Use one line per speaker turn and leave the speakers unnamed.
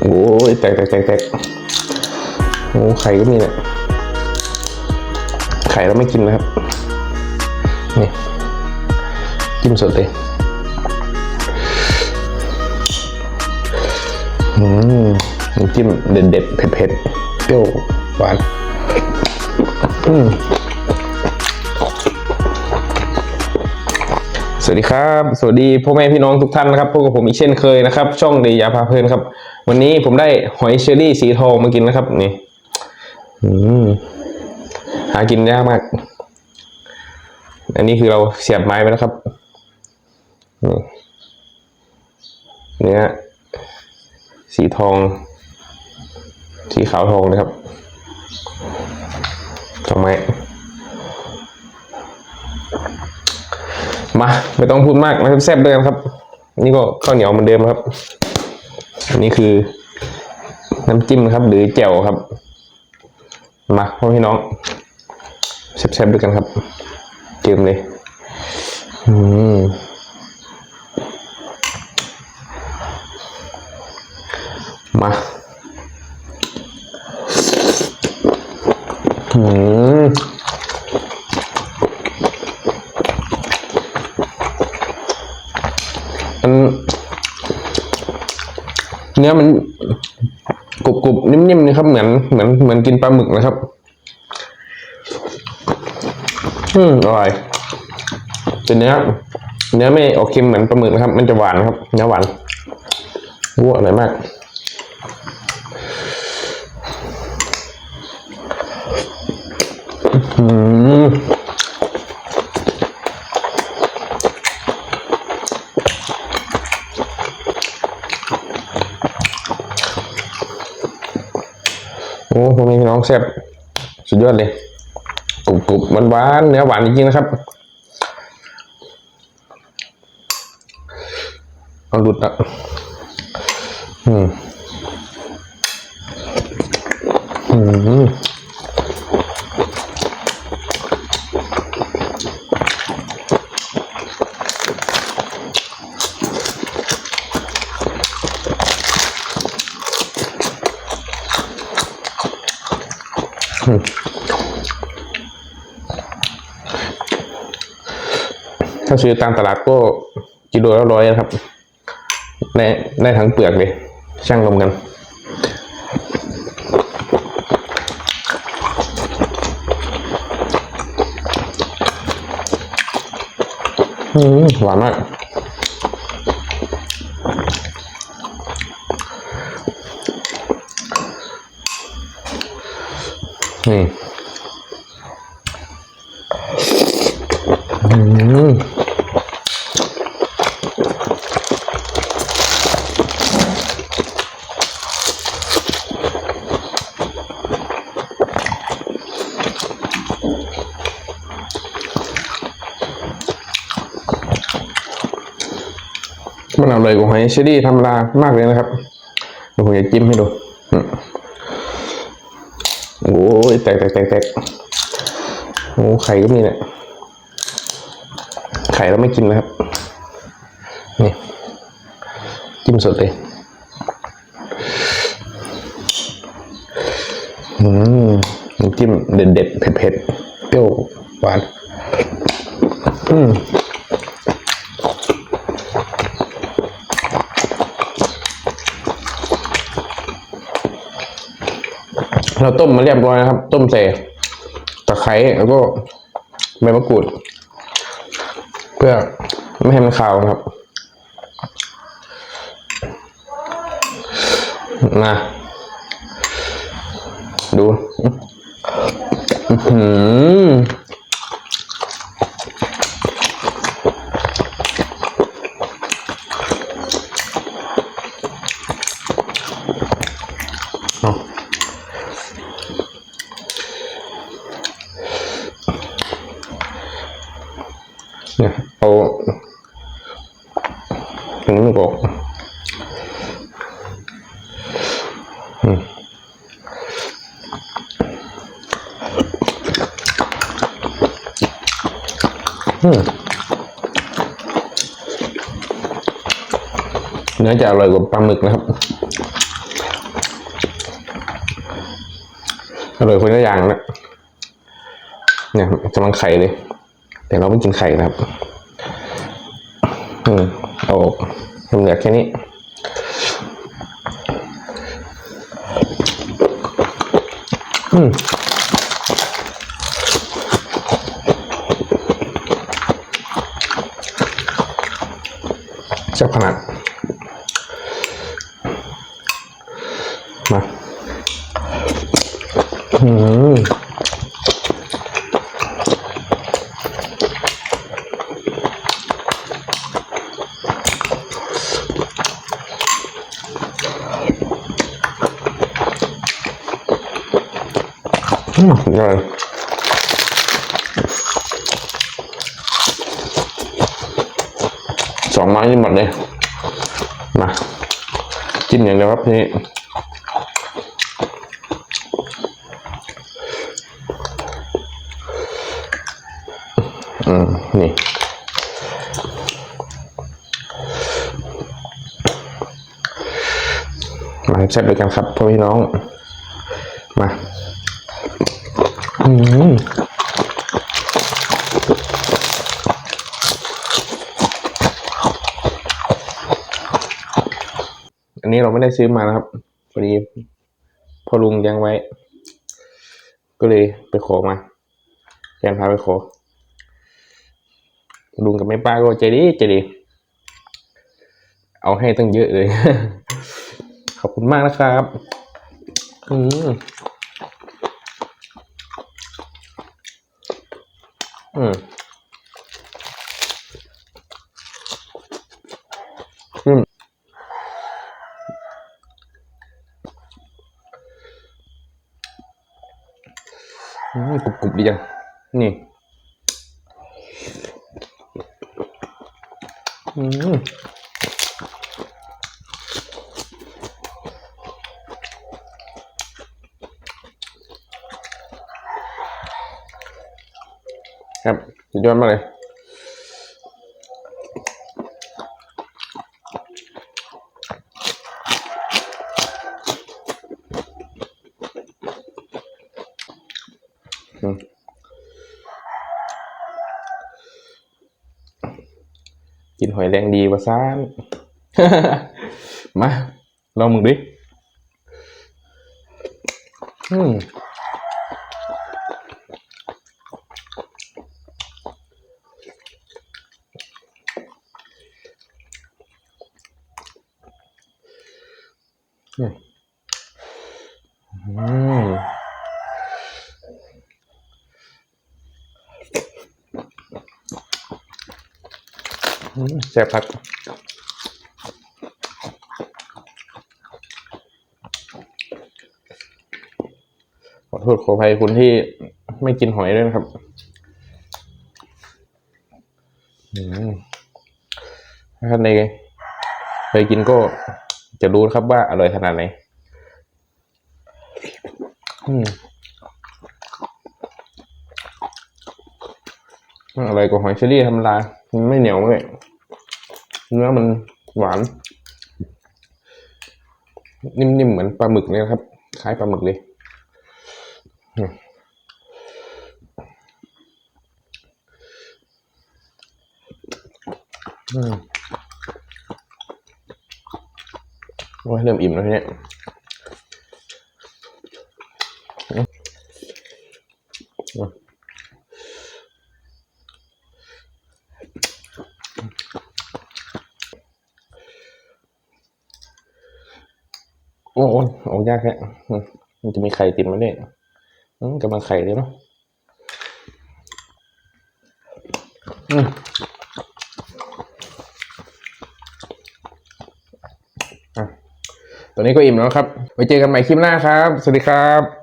โอ้ยแตกแตกแตกแตกโอ้ไข่ก็มีเนี่ยไข่เราไม่กินนะครับ นี่จิ้มสดเลยอืมจิ้มเด็ดเด็ดๆเผ็ดเผ็ดๆเปรี้ยวหวานอืมสวัสดีครับ สวัสดีพ่อแม่พี่น้องทุกท่านนะครับพบกับผมอีกเช่นเคยนะครับ ช่องเดียาพาเพลินครับ วันนี้ผมได้หอยเชอรี่สีทองมากินนะครับ นี่หากินยากมาก อันนี้คือเราเสียบไม้ไปแล้วครับนี่เนื้อสีทอง สีขาวทองนะครับสองไม้มา ไม่ต้องพูดมากนะครับแซ่บด้วยกันครับ นี่ก็ข้าวเหนียวเหมือนเดิมครับ อันนี้คือ น้ำจิ้มครับ หรือแจ่วครับ มาพ่อพี่น้องแซ่บๆด้วยกันครับ เจิมเลย อืมมาอืม มัน เนื้อมันกรุบกรุบนิ่มๆนะครับ เหมือนเหมือนเหมือนกินปลาหมึกนะครับ อืมอร่อยแต่เนื้อเนื้อไม่ออกเค็มเหมือนปลาหมึกนะครับ มันจะหวานครับ เนื้อหวานวัวอร่อยมากอืม พ่อแม่พี่น้องแซ่บสุดยอดเลยกรุบกรุบหวานหวานๆเนื้อหวานจริงๆนะครับเอาหลุดอะอืมอืม ถ้าซื้อตามตลาดก็กิโลละร้อยนะครับได้ได้ทั้งเปลือกเลย ช่างลมกันอืมหวานมาก นี่อืมมันอร่อยกว่าหอยเชอรี่ธรรมดามากเลยนะครับเดี๋ยวผมจะจิ้มให้ดูอืมโอ้ ยแตกแตกแตกแตกโอ้ไข่ก็มีเนี่ยไข่เราไม่กินนะครับ นี่จิ้มสดเลยอืมจิ้มเด็ดเด็ดๆเผ็ดเผ็ดๆเปรี้ยวหวาน อืม เราต้มมาเรียบร้อยนะครับ ต้มใส่ตะไคร้แล้วก็ใบมะกรูด เพื่อไม่ให้มันขาวนะครับมาดู อืม บกเนื้อจะอร่อยกว่าปลาหมึกนะครับ อร่อยคนละอย่างนะ เนี่ยกำลังไข่เลย แต่เราไม่กินไข่นะครับ อืมโอ้ เหลือแค่นี้อืมเจ้าขนาด มา อืม อืมอร่อยสองไม้นี่หมดเลย มาจิ้มอย่างเดียวครับนี่อืม นี่มาแซ่บด้วยกันครับพ่อพี่น้อง มา อืมอันนี้เราไม่ได้ซื้อมานะครับพอดีพอลุงยังไว้ ก็เลยไปขอมาแกนพาไปขอ ลุงกับแม่ป้าก็ใจดีใจดี เอาให้ตั้งเยอะเลย ขอบคุณมากนะครับ อืม อืมอืมอืมกรุบกรุบดีจัง นี่ อืม ครับ สุดยอดมากเลยอืมกินหอยแดงดีวะซ่านมาลองมึงดิ อืม อืมอืมอืม แซ่บพักขอโทษขออภัยคุณที่ไม่กินหอยด้วยนะครับถ้าท่านใดเคยกินก็จะรู้ครับว่าอร่อยขนาดไหนอืมมันอร่อยกว่าหอยเชอรี่ธรรมดา ไม่เหนียวเลยเนื้อมันหวาน นิ่มๆเหมือนปลาหมึกเลยครับ คล้ายปลาหมึกเลยอืมโอ้ยเริ่มอิ่มแล้วเนี้ยอืมอืมโอ้โอ้ยากแค่มันจะมีไข่ติดมาด้วยกำลังไข่เลยเนาะอืมอะตอนนี้ก็อิ่มแล้วครับ ไว้เจอกันใหม่คลิปหน้าครับ สวัสดีครับ